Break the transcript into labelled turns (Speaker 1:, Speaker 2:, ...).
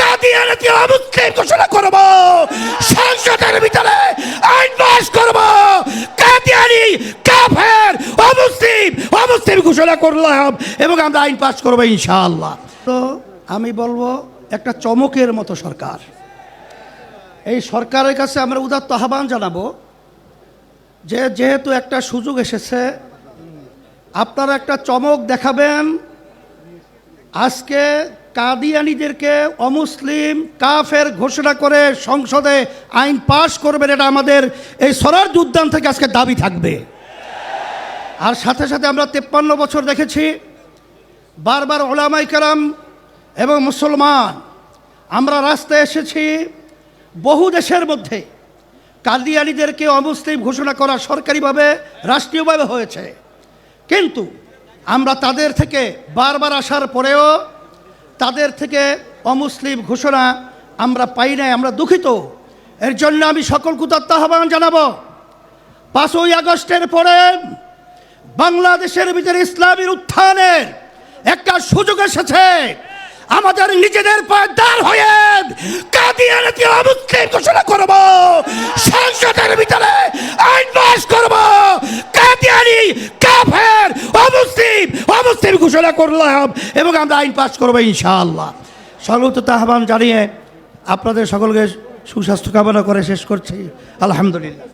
Speaker 1: কাদিয়ানিকে অমুসলিম ঘোষণা করব। সংসদের ভিতরে আইন পাস করব। কাদিয়ানি, কাফের, অমুসলিম অমুসলিম ঘোষণা করলাম এবং আমরা আইন পাস করব ইনশাআল্লাহ। তো আমি বলব, একটা চমকের মতো সরকার। এই সরকারের কাছে আমরা উদাত্ত আহ্বান জানাব যে, যেহেতু একটা সুযোগ এসেছে, আপনারা একটা চমক দেখাবেন। আজকে কাদিয়ানিদেরকে অমুসলিম কাফের ঘোষণা করে সংসদে আইন পাশ করবেন, এটা আমাদের এই সরার উদ্যান থেকে আজকে দাবি থাকবে। আর সাথে সাথে আমরা তেপ্পান্ন বছর দেখেছি, বারবার ওলামাই কালাম এবং মুসলমান, আমরা রাস্তায় এসেছি বহু দেশের মধ্যে কাদিয়ানিদেরকে অমুসলিম ঘোষণা করা সরকারিভাবে, রাষ্ট্রীয়ভাবে হয়েছে। কিন্তু আমরা তাদের থেকে বারবার আসার পরেও তাদের থেকে অমুসলিম ঘোষণা আমরা পাই নাই, আমরা দুঃখিত। এর জন্য আমি সকল কুতাত্ম আহ্বান জানাব। পাঁচই আগস্টের পরে বাংলাদেশের ভিতরে ইসলামের উত্থানের একটা সুযোগ এসেছে। আমাদের নিজেদের পায়ে হয়ে কাদিয়ানিকে অমুসলিম ঘোষণা করব, সংসদের ভিতরে আইন পাস করব। কাদিয়ানি কাফের, অমুসলিম অমুসলিম ঘোষণা করলাম এবং আমরা আইন পাশ করব ইনশাআল্লাহ। সর্বত আহ্বান জানিয়ে আপনাদের সকলকে সুস্বাস্থ্য কামনা করে শেষ করছি। আলহামদুলিল্লাহ।